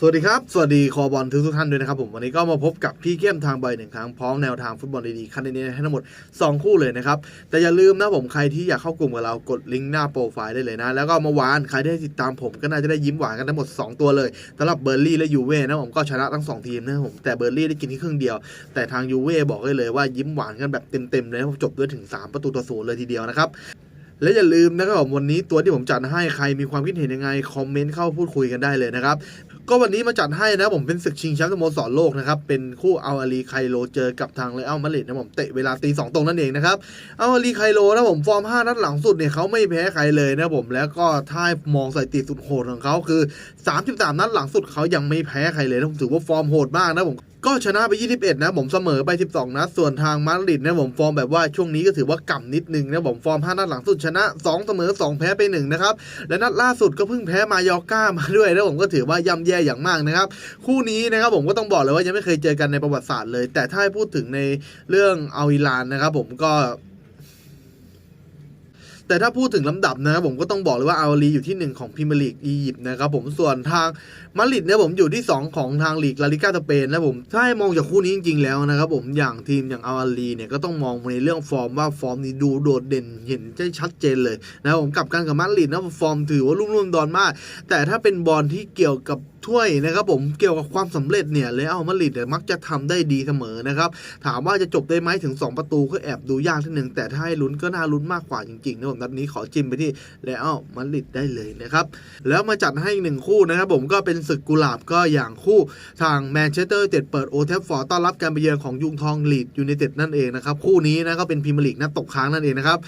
สวัสดีครับ สวัสดีคอบอลทุกทุกท่านด้วยนะครับผมวันนี้ก็มาพบกับพี่เข้มทางใบหนึ่งครั้งพร้อมแนวทางฟุตบอลดีๆคันนี้ให้ทั้งหมด 2 คู่เลยนะครับ แต่อย่าลืมนะผมใครที่อยากเข้ากลุ่มกับเรากดลิงก์หน้าโปรไฟล์ได้เลยนะ แล้วก็เมื่อวานใครได้ติดตามผมก็น่าจะได้ยิ้มหวานกันทั้งหมด 2 ตัวเลยสำหรับเบอร์ลี่และยูเว่นะผมก็ชนะทั้ง 2 ทีมนะผมแต่เบอร์ลี่ได้กินที่ครึ่งเดียว แต่ทางยูเว่บอกได้เลยว่ายิ้มหวานกันแบบเต็มๆเลยผมจบด้วยถึง 3 ประตูต่อศูนย์เลยทีเดียวนะครับ และอย่าลืมนะครับผมวันนี้ตัวที่ผมจัดให้ใครมีความคิดเห็นยังไงคอมเมนต์เข้าพูดคุยกันได้เลยนะครับก็วันนี้มาจัดให้นะผมเป็นศึกชิงแชมป์สโมสรโลกนะครับเป็นคู่อัลอาลีไคโลเจอกับทางเลอัลมาดริดนะผมเตะเวลาตีสองตรงนั่นเองนะครับอัลอาลีไคโลนะผมฟอร์ม 5 นัดหลังสุดเนี่ยเขาไม่แพ้ใครเลยนะผมแล้วก็ถ้ามองสถิติสุดโหดของเขาคือ 33 นัดหลังสุดเขายังไม่แพ้ใครเลยนะผมถือว่าฟอร์มโหดมากนะผม ก็ชนะไป 21 นะ ผมเสมอไป 12 นะ ส่วนทางมาดริดนะผมฟอร์มแบบว่าช่วงนี้ก็ถือว่ากำนิดนึงนะผมฟอร์ม 5 นัดหลังสุดชนะ 2 เสมอ 2 แพ้ไป 1 นะครับ และนัดล่าสุดก็เพิ่งแพ้มายอก้ามาด้วยนะผมก็ถือว่าย่ำแย่อย่างมากนะครับ คู่นี้นะครับผมก็ต้องบอกเลยว่ายังไม่เคยเจอกันในประวัติศาสตร์เลย แต่ถ้าให้พูดถึงในเรื่องเอาอิลานนะครับผมก็ แต่ถ้าพูดถึงลำดับนะครับผมก็ต้องบอกเลยว่าอาลีอยู่ที่ 1 ของพรีเมียร์ลีกอียิปต์นะครับผมส่วนทางมาริดเนี่ยผมอยู่ที่ 2 ของทางลีกลาลิก้าสเปนนะผมถ้าให้มองจากคู่นี้จริงๆแล้วนะครับผมอย่างทีมอย่างอาลีเนี่ยก็ต้องมองในเรื่องฟอร์มว่าฟอร์มนี้ดูโดดเด่นเห็นได้ชัดเจนเลยนะครับผมกลับกันกับมาริดนะฟอร์มถือว่ารุ่มรุ่มดอนมาก แต่ถ้าเป็นบอลที่เกี่ยวกับ ถ้วยนะครับผมเกี่ยวกับความสำเร็จเนี่ยเลอัลมาดริดมักจะทำได้ดีเสมอนะครับ ถามว่าจะจบได้ไหมถึง 2 ประตูก็แอบดูยากทีหนึ่งแต่ถ้าให้ลุ้นก็น่าลุ้นมากกว่าจริงๆนะผมนัดนี้ขอจิ้มไปที่เลอัลมาดริดได้เลยนะครับ แล้วมาจัดให้อีกหนึ่งคู่นะครับผมก็เป็นศึกกุหลาบก็อย่างคู่ทางแมนเชสเตอร์ยูไนเต็ดเปิดโอเทฟฟอร์ต้อนรับการไปเยือนของยุงทองลีดยูไนเต็ดนั่นเองนะครับคู่นี้นะก็เป็นพรีเมียร์ลีกนัดตกค้างนั่นเองนะครับ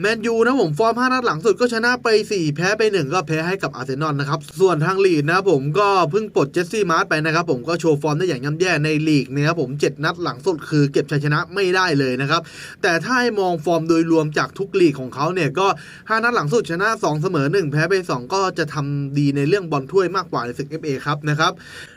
แมนยูนะผมฟอร์ม5นัดหลังสุดก็ชนะไป 4 แพ้ไป 1 ก็แพ้ให้กับอาร์เซนอลนะครับส่วนทางลีดนะผมก็เพิ่งปลดเจสซี่มาร์ตไปนะครับผมก็โชว์ฟอร์มได้อย่างย่ำแย่ในลีกนะครับผม7นัดหลังสุดคือเก็บชัยชนะไม่ได้เลยนะครับแต่ถ้าให้มองฟอร์มโดยรวมจากทุกลีกของเขาเนี่ยก็5นัดหลังสุดชนะ 2 เสมอ 1 แพ้ไป 2 ก็จะทำดีในเรื่องบอลถ้วยมากกว่าในศึก FA ครับนะครับ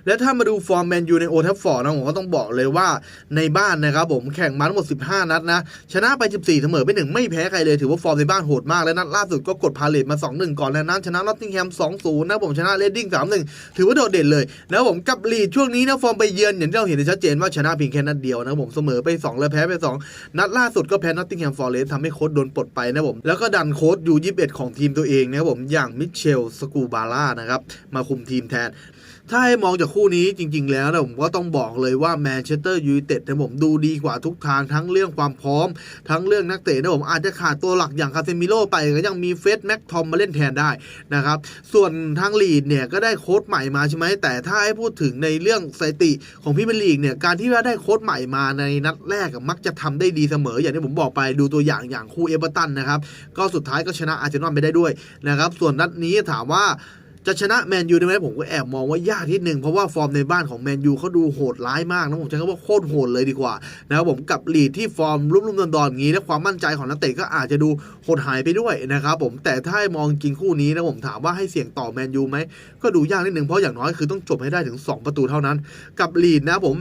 และถ้ามาดูฟอร์มแมนยูในโอทัฟฟอร์ดนะผมก็ต้องบอกเลยว่าในบ้านนะครับผมแข่งมาทั้งหมด 15 นัดนะชนะไป 14 เสมอไป1ไม่แพ้ใครเลยถือว่าฟอร์มในบ้านโหดมากและนัดล่าสุดก็กดพาเลตมา 2-1 ก่อนแล้วนั้นชนะนอตติงแฮม2-0นะผมชนะเรดดิ้ง3-1ถือว่าโดดเด่นเลยนะผมกับลีดช่วงนี้นะฟอร์มไปเยือนอย่างที่เราเห็นได้ชัดเจนว่าชนะเพียงแค่นัดเดียวนะผมเสมอไป2แล้วแพ้ไป 2 นัดล่าสุดก็แพ้นอตติงแฮมฟอร์เรสทำให้โค้ชโดนปลดไปนะผมแล้วก็ดันโค้ชยู21ของทีมตัวเองนะผมอย่างมิเชลสกูบาร่านะครับมาคุมทีมแทนถ้าให้มองจากคู่นี้จริง ๆ แล้วนะผมก็ต้องบอกเลยว่าแมนเชสเตอร์ยูไนเต็ดนะผมดูดีกว่าทุกทางทั้งเรื่องความพร้อม ทั้งเรื่องนักเตะนะผมอาจจะขาดตัวหลักอย่างคาเซมิโร่ไปก็ยังมีเฟสแม็กทอมมาเล่นแทนได้นะครับส่วนทางลีดเนี่ยก็ได้โค้ชใหม่มาใช่ไหมแต่ถ้าให้พูดถึงในเรื่องสถิติของพี่เมลีกเนี่ยการที่ว่าได้โค้ชใหม่มาในนัดแรกมักจะทำได้ดีเสมอ อย่างที่ผมบอกไปดูตัวอย่างอย่างคู่เอเวอร์ตันนะครับก็สุดท้ายก็ชนะอาร์เซนอลไปได้ด้วยนะครับส่วนนัดนี้ถามว่า จะชนะแมนยูได้ไหมผมก็แอบมองว่ายากนิดนึงเพราะว่าฟอร์มในบ้านของแมนยูเขาดูโหดร้ายมากนะผมใช้คำว่าโคตรโหดเลยดีกว่านะครับผมกับลีดที่ฟอร์มรุ่มๆดอนๆอย่างนี้ และความมั่นใจของนักเตะก็อาจจะดูโหดหายไปด้วยนะครับผมแต่ถ้ามองจริงคู่นี้นะผมถามว่าให้เสี่ยงต่อแมนยูไหมก็ดูยากนิดนึงเพราะอย่างน้อยคือต้องจบให้ได้ถึง 2 ประตูเท่านั้น กับลีดนะผม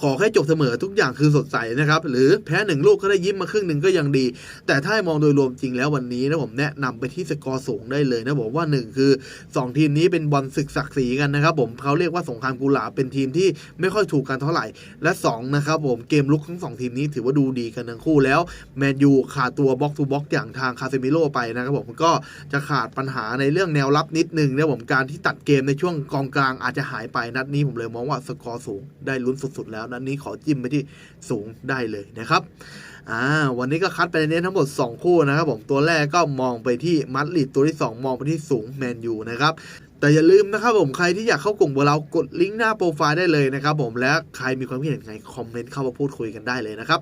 ขอแค่จบเสมอทุกอย่างคือสดใสนะครับหรือแพ้หนึ่งลูกก็ได้ยิ้มมาครึ่งหนึ่งก็ยังดี แต่ถ้ามองโดยรวมจริงแล้ววันนี้นะผมแนะนำไปที่สกอร์สูงได้เลยนะผมว่า 1 คือ 2 ทีมนี้เป็นบอลศึกศักดิ์ศรีกันนะครับผมเขาเรียกว่าสงครามกุหลาบเป็นทีมที่ไม่ค่อยถูกกันเท่าไหร่ และ2นะครับผมเกมลุกทั้ง 2 ทีมนี้ถือว่าดูดีกันทั้งคู่แล้วแมนยูขาดตัวบล็อกทูบล็อกอย่างทางคาเซมิโลไปนะครับผมก็จะขาดปัญหาในเรื่องแนวรับนิดนึงนะผมการที่ตัดเกมในช่วงกองกลางอาจจะหายไปนัดนี้ผมเลยมองว่าสกอร์สูงได้ลุ้นสุดๆแล้วนั้นี้ขอจิ้มไปที่สูงได้เลยนะครับอ่าวันนี้ก็คัดไปในนี้ทั้งหมด 2 คู่นะครับผมตัวแรกก็มองไปที่มัดลิดตัวที่ 2 มองไปที่สูงแมนยูนะครับแต่อย่าลืมนะครับผมใครที่อยากเข้ากลุ่มเรากดลิงก์หน้าโปรไฟล์ได้เลยนะครับผมและใครมีความคิดเห็นไงคอมเมนต์เข้ามาพูดคุยกันได้เลยนะครับ